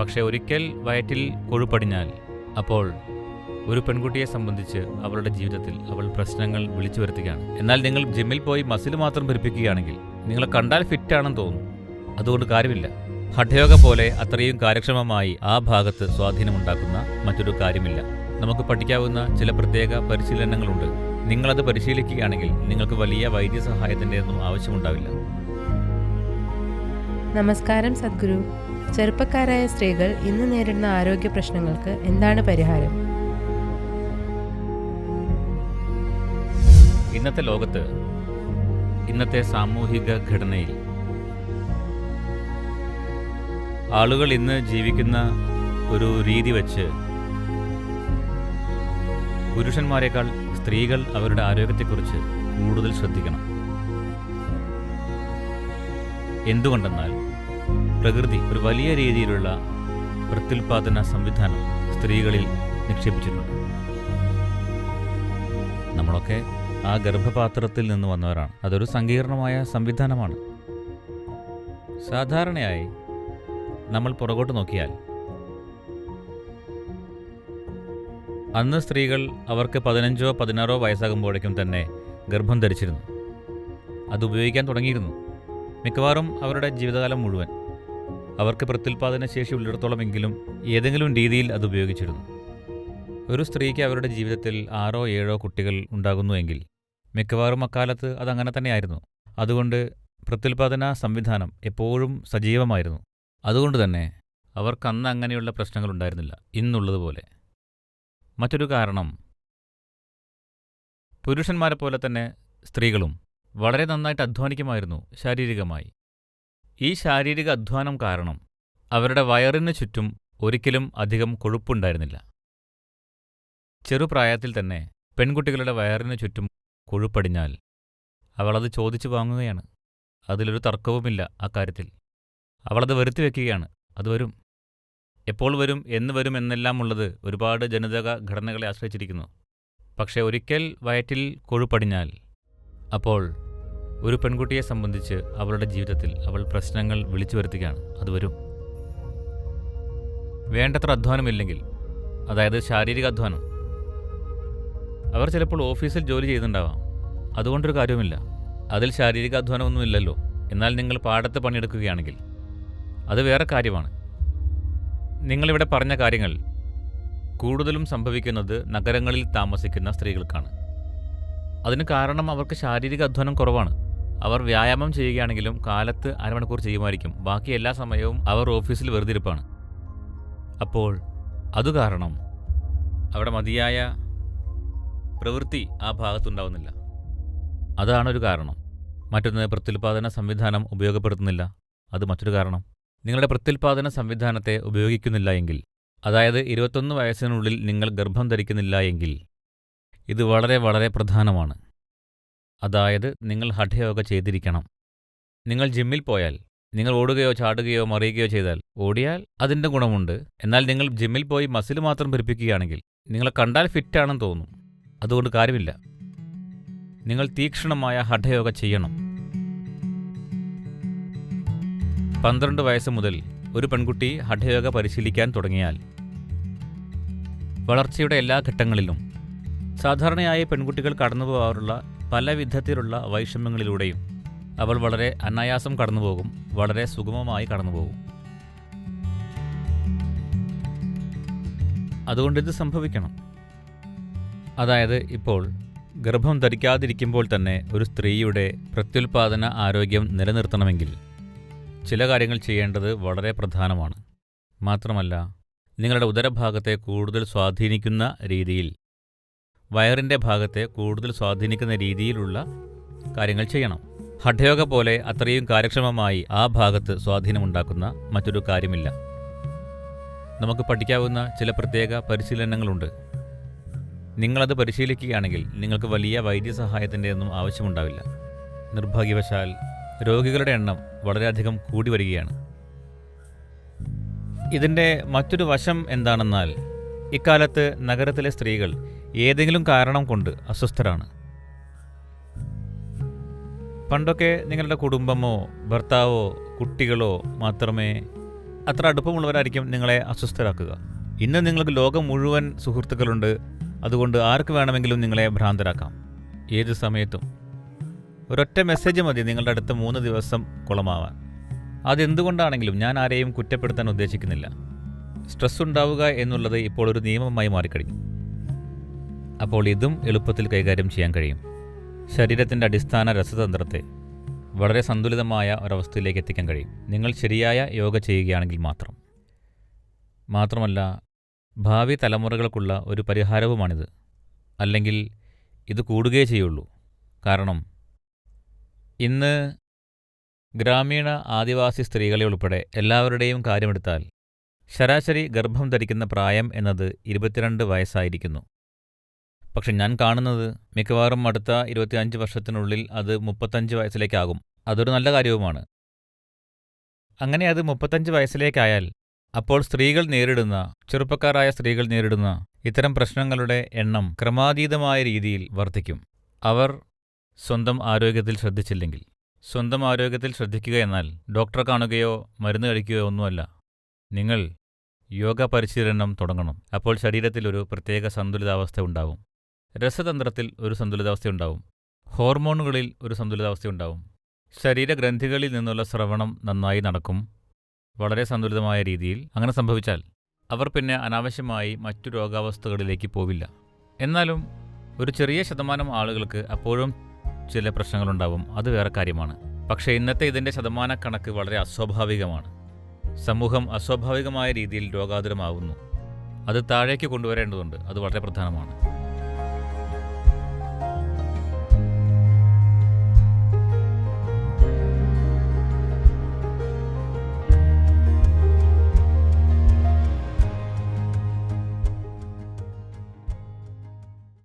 പക്ഷേ ഒരിക്കൽ വയറ്റിൽ കൊഴുപ്പടിഞ്ഞാൽ അപ്പോൾ ഒരു പെൺകുട്ടിയെ സംബന്ധിച്ച് അവളുടെ ജീവിതത്തിൽ അവൾ പ്രശ്നങ്ങൾ വിളിച്ചു വരുത്തുകയാണ്. എന്നാൽ നിങ്ങൾ ജിമ്മിൽ പോയി മസിൽ മാത്രം പെരുപ്പിക്കുകയാണെങ്കിൽ നിങ്ങളെ കണ്ടാൽ ഫിറ്റ് ആണെന്ന് തോന്നും. അതുകൊണ്ട് കാര്യമില്ല. ഹഠയോഗ പോലെ അത്രയും കാര്യക്ഷമമായി ആ ഭാഗത്ത് സ്വാധീനമുണ്ടാക്കുന്ന മറ്റൊരു കാര്യമില്ല. നമുക്ക് പഠിക്കാവുന്ന ചില പ്രത്യേക പരിശീലനങ്ങളുണ്ട്. നിങ്ങളത് പരിശീലിക്കുകയാണെങ്കിൽ നിങ്ങൾക്ക് വലിയ വൈദ്യസഹായത്തിന്റെ ഒന്നും ആവശ്യമുണ്ടാവില്ല. നമസ്കാരം സദ്ഗുരു. ചെറുപ്പക്കാരായ സ്ത്രീകൾ ഇന്ന് നേരിടുന്ന ആരോഗ്യ പ്രശ്നങ്ങൾക്ക് എന്താണ് പരിഹാരം? ഇന്നത്തെ ലോകത്ത് ഇന്നത്തെ സാമൂഹിക ഘടനയിൽ ആളുകൾ ഇന്ന് ജീവിക്കുന്ന ഒരു രീതി വെച്ച് പുരുഷന്മാരെക്കാൾ സ്ത്രീകൾ അവരുടെ ആരോഗ്യത്തെക്കുറിച്ച് കൂടുതൽ ശ്രദ്ധിക്കണം. എന്തുകൊണ്ടെന്നാൽ പ്രകൃതി ഒരു വലിയ രീതിയിലുള്ള പ്രത്യുൽപാദന സംവിധാനം സ്ത്രീകളിൽ നിക്ഷേപിച്ചിട്ടുണ്ട്. നമ്മളൊക്കെ ആ ഗർഭപാത്രത്തിൽ നിന്ന് വന്നവരാണ്. അതൊരു സങ്കീർണമായ സംവിധാനമാണ്. സാധാരണയായി നമ്മൾ പുറകോട്ട് നോക്കിയാൽ അന്ന് സ്ത്രീകൾ അവർക്ക് പതിനഞ്ചോ പതിനാറോ വയസ്സാകുമ്പോഴേക്കും തന്നെ ഗർഭം ധരിച്ചിരുന്നു. അത് ഉപയോഗിക്കാൻ തുടങ്ങിയിരുന്നു. മിക്കവാറും അവരുടെ ജീവിതകാലം മുഴുവൻ. അവർക്ക് പ്രത്യുൽപാദന ശേഷി ഉള്ളിടത്തോളമെങ്കിലും ഏതെങ്കിലും രീതിയിൽ അത് ഉപയോഗിച്ചിരുന്നു. ഒരു സ്ത്രീക്ക് അവരുടെ ജീവിതത്തിൽ ആറോ ഏഴോ കുട്ടികൾ ഉണ്ടാകുന്നുവെങ്കിൽ മിക്കവാറും അക്കാലത്ത് അതങ്ങനെ തന്നെയായിരുന്നു. അതുകൊണ്ട് പ്രത്യുൽപാദന സംവിധാനം എപ്പോഴും സജീവമായിരുന്നു. അതുകൊണ്ട് തന്നെ അവർക്ക് അന്ന് അങ്ങനെയുള്ള പ്രശ്നങ്ങൾ ഉണ്ടായിരുന്നില്ല. ഇന്നുള്ളതുപോലെ. മറ്റൊരു കാരണം. പുരുഷന്മാരെ പോലെ തന്നെ സ്ത്രീകളും വളരെ നന്നായിട്ട് അധ്വാനിക്കുമായിരുന്നു ശാരീരികമായി. ഈ ശാരീരിക അധ്വാനം കാരണം അവരുടെ വയറിന് ചുറ്റും ഒരിക്കലും അധികം കൊഴുപ്പുണ്ടായിരുന്നില്ല. ചെറുപ്രായത്തിൽ തന്നെ പെൺകുട്ടികളുടെ വയറിന് ചുറ്റും കൊഴുപ്പടിഞ്ഞാൽ അവളത് ചോദിച്ചു വാങ്ങുകയാണ്. അതിലൊരു തർക്കവുമില്ല അക്കാര്യത്തിൽ അവളത് വരുത്തി വയ്ക്കുകയാണ് അത് വരും. എപ്പോൾ വരും എന്ന് വരും എന്നെല്ലാം ഉള്ളത് ഒരുപാട് ജനിതക ഘടനകളെ ആശ്രയിച്ചിരിക്കുന്നു. പക്ഷേ ഒരിക്കൽ വയറ്റിൽ കൊഴുപ്പടിഞ്ഞാൽ അപ്പോൾ ഒരു പെൺകുട്ടിയെ സംബന്ധിച്ച് അവളുടെ ജീവിതത്തിൽ അവൾ പ്രശ്നങ്ങൾ വിളിച്ചു വരുത്തുകയാണ്. അത് വരും. വേണ്ടത്ര അധ്വാനമില്ലെങ്കിൽ അതായത് ശാരീരിക അധ്വാനം. അവർ ചിലപ്പോൾ ഓഫീസിൽ ജോലി ചെയ്തിട്ടുണ്ടാവാം അതുകൊണ്ടൊരു കാര്യവുമില്ല. അതിൽ ശാരീരിക അധ്വാനമൊന്നുമില്ലല്ലോ എന്നാൽ നിങ്ങൾ പാടത്ത് പണിയെടുക്കുകയാണെങ്കിൽ അത് വേറെ കാര്യമാണ്. നിങ്ങളിവിടെ പറഞ്ഞ കാര്യങ്ങൾ കൂടുതലും സംഭവിക്കുന്നത് നഗരങ്ങളിൽ താമസിക്കുന്ന സ്ത്രീകൾക്കാണ്. അതിന് കാരണം അവർക്ക് ശാരീരിക അധ്വാനം കുറവാണ്. അവർ വ്യായാമം ചെയ്യുകയാണെങ്കിലും കാലത്ത് അരമണിക്കൂർ ചെയ്യുമായിരിക്കും. ബാക്കി എല്ലാ സമയവും അവർ ഓഫീസിൽ വെറുതെ ഇരിപ്പാണ്. അപ്പോൾ അതുകാരണം അവിടെ മതിയായ പ്രവൃത്തി ആ ഭാഗത്തുണ്ടാവുന്നില്ല. അതാണൊരു കാരണം. മറ്റൊന്ന് പ്രത്യുൽപാദന സംവിധാനം ഉപയോഗപ്പെടുത്തുന്നില്ല. അത് മറ്റൊരു കാരണം. നിങ്ങളുടെ പ്രത്യുൽപാദന സംവിധാനത്തെ ഉപയോഗിക്കുന്നില്ല എങ്കിൽ അതായത് ഇരുപത്തൊന്ന് വയസ്സിനുള്ളിൽ നിങ്ങൾ ഗർഭം ധരിക്കുന്നില്ല എങ്കിൽ ഇത് വളരെ വളരെ പ്രധാനമാണ്. അതായത് നിങ്ങൾ ഹഠയോഗ ചെയ്തിരിക്കണം. നിങ്ങൾ ജിമ്മിൽ പോയാൽ നിങ്ങൾ ഓടുകയോ ചാടുകയോ മറിയുകയോ ചെയ്താൽ ഓടിയാൽ അതിന്റെ ഗുണമുണ്ട്. എന്നാൽ നിങ്ങൾ ജിമ്മിൽ പോയി മസിൽ മാത്രം പെരുപ്പിക്കുകയാണെങ്കിൽ നിങ്ങളെ കണ്ടാൽ ഫിറ്റ് ആണെന്ന് തോന്നും. അതുകൊണ്ട് കാര്യമില്ല. നിങ്ങൾ തീക്ഷ്ണമായ ഹഠയോഗ ചെയ്യണം. പന്ത്രണ്ട് വയസ്സ് മുതൽ ഒരു പെൺകുട്ടി ഹഠയോഗ പരിശീലിക്കാൻ തുടങ്ങിയാൽ വളർച്ചയുടെ എല്ലാ ഘട്ടങ്ങളിലും സാധാരണയായി പെൺകുട്ടികൾ കടന്നു പോകാറുള്ള പല വിധത്തിലുള്ള വൈഷമ്യങ്ങളിലൂടെയും അവൾ വളരെ അനായാസം കടന്നുപോകും വളരെ സുഗമമായി കടന്നുപോകും. അതുകൊണ്ട് ഇത് സംഭവിക്കണം. അതായത് ഇപ്പോൾ ഗർഭം ധരിക്കാതിരിക്കുമ്പോൾ തന്നെ ഒരു സ്ത്രീയുടെ പ്രത്യുൽപാദന ആരോഗ്യം നിലനിർത്തണമെങ്കിൽ ചില കാര്യങ്ങൾ ചെയ്യേണ്ടത് വളരെ പ്രധാനമാണ്. മാത്രമല്ല നിങ്ങളുടെ ഉദരഭാഗത്തെ കൂടുതൽ സ്വാധീനിക്കുന്ന രീതിയിൽ വയറിന്റെ ഭാഗത്തെ കൂടുതൽ സ്വാധീനിക്കുന്ന രീതിയിലുള്ള കാര്യങ്ങൾ ചെയ്യണം. ഹഠയോഗ പോലെ അത്രയും കാര്യക്ഷമമായി ആ ഭാഗത്ത് സ്വാധീനമുണ്ടാക്കുന്ന മറ്റൊരു കാര്യമില്ല. നമുക്ക് പഠിക്കാവുന്ന ചില പ്രത്യേക പരിശീലനങ്ങളുണ്ട്. നിങ്ങളത് പരിശീലിക്കുകയാണെങ്കിൽ നിങ്ങൾക്ക് വലിയ വൈദ്യസഹായത്തിന്റെ ഒന്നും ആവശ്യമുണ്ടാവില്ല. നിർഭാഗ്യവശാൽ രോഗികളുടെ എണ്ണം വളരെയധികം കൂടി വരികയാണ്. ഇതിന്റെ മറ്റൊരു വശം എന്താണെന്നാൽ ഇക്കാലത്ത് നഗരത്തിലെ സ്ത്രീകൾ ഏതെങ്കിലും കാരണം കൊണ്ട് അസ്വസ്ഥരാണ്. പണ്ടൊക്കെ നിങ്ങളുടെ കുടുംബമോ ഭർത്താവോ കുട്ടികളോ മാത്രമേ അത്ര അടുപ്പമുള്ളവരായിരിക്കും നിങ്ങളെ അസ്വസ്ഥരാക്കുക. ഇന്ന് നിങ്ങൾക്ക് ലോകം മുഴുവൻ സുഹൃത്തുക്കളുണ്ട്. അതുകൊണ്ട് ആർക്ക് വേണമെങ്കിലും നിങ്ങളെ ഭ്രാന്തരാക്കാം. ഏത് സമയത്തും. ഒരൊറ്റ മെസ്സേജ് മതി നിങ്ങളുടെ അടുത്ത് മൂന്ന് ദിവസം കുളമാവാൻ. അതെന്തുകൊണ്ടാണെങ്കിലും ഞാൻ ആരെയും കുറ്റപ്പെടുത്താൻ ഉദ്ദേശിക്കുന്നില്ല. സ്ട്രെസ് ഉണ്ടാവുക എന്നുള്ളത് ഇപ്പോൾ ഒരു നിയമമായി മാറിക്കഴിഞ്ഞു. അപ്പോൾ ഇതും എളുപ്പത്തിൽ കൈകാര്യം ചെയ്യാൻ കഴിയും. ശരീരത്തിന്റെ അടിസ്ഥാന രസതന്ത്രത്തെ വളരെ സന്തുലിതമായ ഒരവസ്ഥയിലേക്ക് എത്തിക്കാൻ കഴിയും. നിങ്ങൾ ശരിയായ യോഗ ചെയ്യുകയാണെങ്കിൽ മാത്രം. മാത്രമല്ല ഭാവി തലമുറകൾക്കുള്ള ഒരു പരിഹാരവുമാണിത്. അല്ലെങ്കിൽ ഇത് കൂടുകയേ ചെയ്യുള്ളൂ. കാരണം ഇന്ന് ഗ്രാമീണ ആദിവാസി സ്ത്രീകളെ ഉൾപ്പെടെ എല്ലാവരുടെയും കാര്യമെടുത്താൽ ശരാശരി ഗർഭം ധരിക്കുന്ന പ്രായം എന്നത് ഇരുപത്തിരണ്ട് വയസ്സായിരിക്കുന്നു. പക്ഷെ ഞാൻ കാണുന്നത് മിക്കവാറും അടുത്ത ഇരുപത്തിയഞ്ച് വർഷത്തിനുള്ളിൽ അത് മുപ്പത്തഞ്ച് വയസ്സിലേക്കാകും. അതൊരു നല്ല കാര്യവുമാണ്. അങ്ങനെ അത് മുപ്പത്തഞ്ച് വയസ്സിലേക്കായാൽ അപ്പോൾ സ്ത്രീകൾ നേരിടുന്ന ചെറുപ്പക്കാരായ സ്ത്രീകൾ നേരിടുന്ന ഇത്തരം പ്രശ്നങ്ങളുടെ എണ്ണം ക്രമാതീതമായ രീതിയിൽ വർദ്ധിക്കും. അവർ സ്വന്തം ആരോഗ്യത്തിൽ ശ്രദ്ധിച്ചില്ലെങ്കിൽ. സ്വന്തം ആരോഗ്യത്തിൽ ശ്രദ്ധിക്കുക എന്നാൽ ഡോക്ടറെ കാണുകയോ മരുന്ന് കഴിക്കുകയോ ഒന്നുമല്ല. നിങ്ങൾ യോഗ പരിശീലനം തുടങ്ങണം. അപ്പോൾ ശരീരത്തിൽ ഒരു പ്രത്യേക സന്തുലിതാവസ്ഥ ഉണ്ടാവും. രസതന്ത്രത്തിൽ ഒരു സന്തുലിതാവസ്ഥ ഉണ്ടാവും ഹോർമോണുകളിൽ ഒരു സന്തുലിതാവസ്ഥ ഉണ്ടാവും ശരീരഗ്രന്ഥികളിൽ നിന്നുള്ള ശ്രവണം നന്നായി നടക്കും. വളരെ സന്തുലിതമായ രീതിയിൽ അങ്ങനെ സംഭവിച്ചാൽ അവർ പിന്നെ അനാവശ്യമായി മറ്റു രോഗാവസ്ഥകളിലേക്ക് പോവില്ല. എന്നാലും ഒരു ചെറിയ ശതമാനം ആളുകൾക്ക് അപ്പോഴും ചില പ്രശ്നങ്ങളുണ്ടാവും. അത് വേറെ കാര്യമാണ്. പക്ഷേ ഇന്നത്തെ ഇതിന്റെ ശതമാനക്കണക്ക് വളരെ അസ്വാഭാവികമാണ്. സമൂഹം അസ്വാഭാവികമായ രീതിയിൽ രോഗാതുരമാവുന്നു. അത് താഴേക്ക് കൊണ്ടുവരേണ്ടതുണ്ട്. അത് വളരെ പ്രധാനമാണ്.